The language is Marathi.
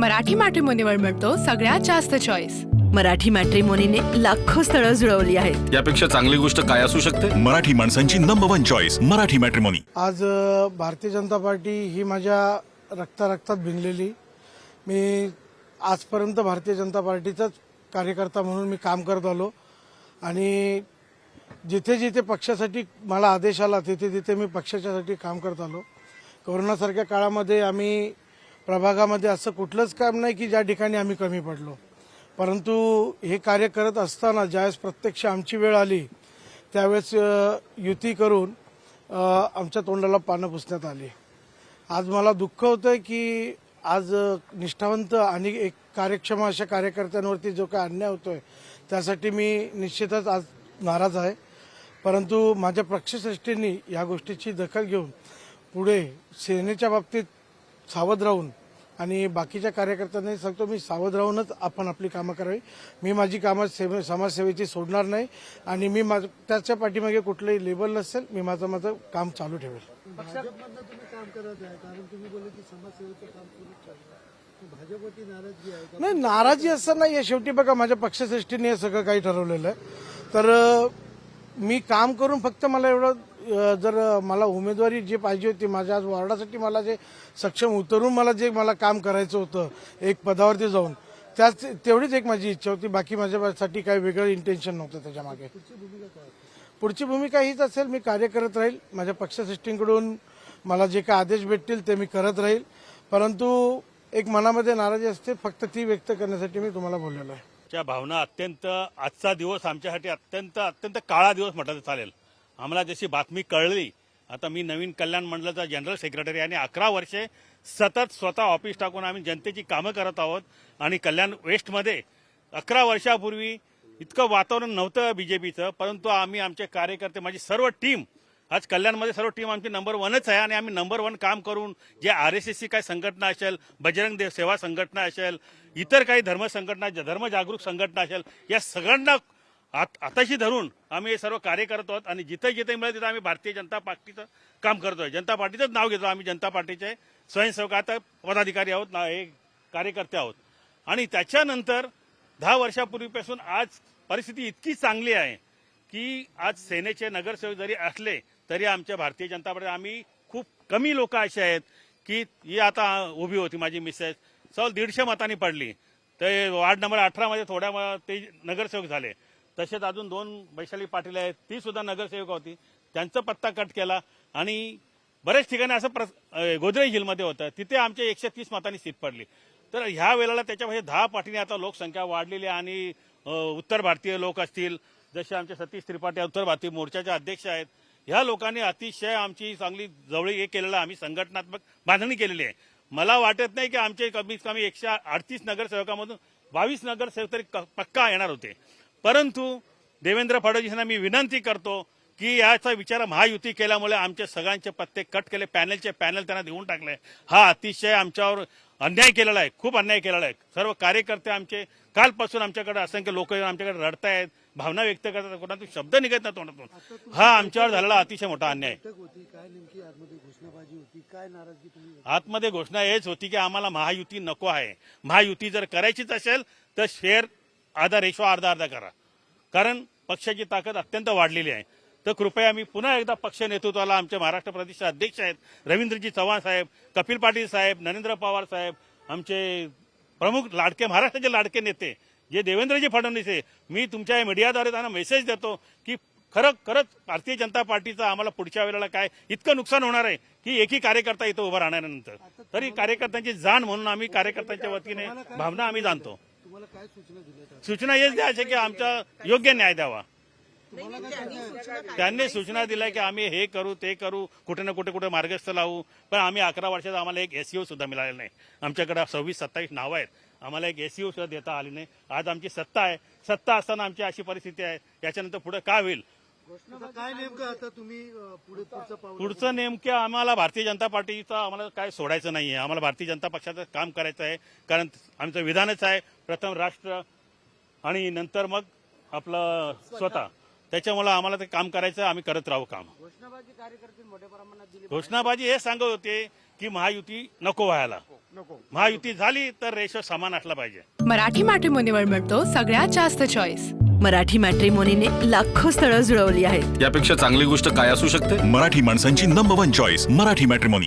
मराठी मॅट्रिमोनीवर मिळतो सगळ्यात जास्त चॉईस मराठी मॅट्रिमोनीने लाखो स्थळं जुळवली आहेत. यापेक्षा चांगली गोष्ट काय असू शकते? मराठी माणसांची number one choice Marathi matrimony आज अ, भारतीय जनता पार्टी ही माझ्या रक्तारक्तात भिनलेली. मी आजपर्यंत भारतीय जनता पार्टीचाच कार्यकर्ता म्हणून मी काम करत आलो. आणि जिथे जिथे पक्षासाठी मला आदेश आला तिथे तिथे मी पक्षाच्यासाठी काम करत आलो. कोरोनासारख्या काळामध्ये आम्ही प्रभागामध्ये असं कुठलंच काम नाही की ज्या ठिकाणी आम्ही कमी पडलो. परंतु हे कार्य करत असताना ज्यावेळेस प्रत्यक्ष आमची वेळ आली त्यावेळेस युती करून आमच्या तोंडाला पानं पुसण्यात आली. आज मला दुःख होतंय की आज निष्ठावंत आणि एक कार्यक्षम अशा कार्यकर्त्यांवरती जो काय अन्याय होतोय त्यासाठी मी निश्चितच आज नाराज आहे. परंतु माझ्या पक्षश्रेष्ठींनी या गोष्टीची दखल घेऊन पुढे सेनेच्या बाबतीत सावध राहून आणि बाकीच्या कार्यकर्त्यांनाही सांगतो मी सावध राहूनच आपण आपली कामं करावी. मी माझी कामं सेवे समाजसेवेची सोडणार नाही आणि मी माझं त्याच्या पाठीमागे कुठलंही लेबल नसेल मी माझं माझं काम चालू ठेवेल. नाही नाराजी असं नाही आहे. शेवटी बघा माझ्या पक्षश्रेष्ठीने हे सगळं काही ठरवलेलं आहे. तर मी काम करून फक्त मला एवढं जर मला उमेदवारी जी पाहिजे होती माझ्या आज वॉर्डासाठी मला जे सक्षम उतरून मला जे मला काम करायचं होतं एक पदावरती जाऊन त्याच तेवढीच एक माझी इच्छा होती. बाकी माझ्यासाठी काही वेगळं इंटेन्शन नव्हतं त्याच्यामागे पुढची भूमिका हीच असेल मी कार्य करत राहील. माझ्या पक्षश्रेष्ठींकडून मला जे काय आदेश भेटतील ते मी करत राहील. परंतु एक मनामध्ये नाराजी असते फक्त ती व्यक्त करण्यासाठी मी तुम्हाला बोललेलो आहे. च्या भावना अत्यंत आजचा दिवस आमच्यासाठी अत्यंत अत्यंत काळा दिवस म्हटलं चालेल. आम्हाला जशी बातमी कळली आता मी नवीन कल्याण मंडळाचा जनरल सेक्रेटरी आणि अकरा वर्षे सतत स्वतः ऑफिस टाकून आम्ही जनतेची कामं करत आहोत आणि कल्याण वेस्टमध्ये अकरा वर्षापूर्वी इतकं वातावरण नव्हतं बीजेपीचं परंतु आम्ही आमचे कार्यकर्ते माझी सर्व टीम आज कल्याणमध्ये सर्व टीम आमची नंबर वनच आहे आणि आम्ही नंबर वन काम करून जे आर एस एसची काही संघटना असेल बजरंग देव सेवा संघटना असेल इतर काही धर्म संघटना धर्म जागरूक संघटना असेल या सगळ्यांना आत- आताशी धरून आम्ही हे सर्व कार्य करत आहोत आणि जिथे जिथे मिळेल तिथं आम्ही भारतीय जनता पार्टीचं काम करतोय जनता पार्टीचंच नाव घेतो आम्ही. जनता पार्टीचे स्वयंसेवक आता पदाधिकारी आहोत ना हे कार्यकर्ते आहोत. आणि त्याच्यानंतर दहा वर्षापूर्वीपासून आज परिस्थिती इतकी चांगली आहे की आज सेनेचे नगरसेवक जरी असले तरी आमच्या भारतीय जनता पार्टी आम्ही खूप कमी लोक असे आहेत की ही आता उभी होती माझी मिसेस. सवल दीडशे मतांनी पडली. ते वार्ड नंबर अठरामध्ये थोड्या ते नगरसेवक झाले. तसेच अजून दोन वैशाली पाटील आहेत ती सुद्धा नगरसेविका होती. त्यांचा पत्ता कट केला आणि बऱ्याच ठिकाणी असं प्र गोदरेज हिलमध्ये होतं. तिथे आमच्या एकशे तीस मतांनी सीट पडली. तर ह्या वेळेला त्याच्यामध्ये दहा पाठीने आता लोकसंख्या वाढलेली आहे आणि उत्तर भारतीय लोक असतील जसे आमचे सतीश त्रिपाठी उत्तर भारतीय मोर्चाचे अध्यक्ष आहेत ह्या लोकांनी अतिशय आमची चांगली जवळी हे केलेलं आम्ही संघटनात्मक बांधणी केलेली आहे. मला वाटत नाही की आमचे कमीत कमी एकशे अडतीस नगरसेवकामधून बावीस नगरसेवक तरी क- पक्का येणार होते. परंतु देवेंद्र फडणवीस यांना मी विनंती करतो की याचा विचार महायुती केल्यामुळे आमचे सगळ्यांचे पत्ते कट केले पॅनलचे पॅनल त्यांना देऊन टाकले. हा अतिशय आमच्यावर अन्याय केलेला आहे खूप अन्याय केलेला आहे. सर्व कार्यकर्ते आमचे कालपासून आमच्याकडे असंख्य लोक येऊन आमच्याकडे रडतायत भावना व्यक्त करतात कोणातून शब्द निघत नाही तोंडातून. हा आमच्यावर झालेला अतिशय मोठा अन्याय. आतमध्ये घोषणा हेच होती की आम्हाला महायुती नको आहे. महायुती जर करायचीच असेल तर शेअर आधा रेशो अर्धा अर्धा करा. कारण पक्षाची ताकद अत्यंत वाढलेली आहे. तर कृपया मी पुन्हा एकदा पक्ष नेतृत्वाला आमचे महाराष्ट्र प्रदेशचे अध्यक्ष आहेत. रवींद्रजी चव्हाण साहेब कपिल पाटील साहेब नरेंद्र पवार साहेब आमचे प्रमुख लाडके महाराष्ट्राचे लाडके नेते जे देवेंद्रजी फडणवीस आहे मी तुमच्या या मीडियाद्वारे त्यांना मेसेज देतो की खरं खरंच भारतीय जनता पार्टीचं आम्हाला पुढच्या वेळेला काय इतकं नुकसान होणार आहे की एकही कार्यकर्ता इथं उभा राहण्यानंतर तरी कार्यकर्त्यांची जाण म्हणून आम्ही कार्यकर्त्यांच्या वतीने भावना आम्ही जाणतो. सूचना हेच द्यायचे की आमचा योग्य न्याय द्यावा. त्यांनी सूचना दिल्या की आम्ही हे करू ते करू कुठे ना कुठे कुठे मार्गस्थ लावू. पण आम्ही अकरा वर्षात आम्हाला एक एसईओ सुद्धा मिळालेला नाही. आमच्याकडे सव्वीस सत्तावीस नावं आहेत. आम्हाला एक एसईओ सुद्धा देता आली नाही. आज आमची सत्ता आहे. सत्ता असताना आमची अशी परिस्थिती आहे. याच्यानंतर पुढे काय होईल? काय नेमकं आता तुम्ही पुढचं नेमकं आम्हाला भारतीय जनता पार्टीचं आम्हाला काय सोडायचं नाहीये. आम्हाला भारतीय जनता पक्षाचं काम करायचं आहे. कारण आमचं विधानच आहे. प्रथम राष्ट्र आणि नंतर मग आपलं स्वतः. त्याच्यामुळे आम्हाला ते काम करायचं आम्ही करत राहू काम. घोषणाबाजी हे सांगत होते की महायुती नको व्हायला. महायुती झाली तर रेशो समान असला पाहिजे. मराठी मॅट्रिमोनीवर मिळतो सगळ्यात जास्त चॉईस मराठी मॅट्रिमोनीने लाखो स्थळं जुळवली आहेत. यापेक्षा चांगली गोष्ट काय असू शकते? मराठी माणसांची number one choice Marathi matrimony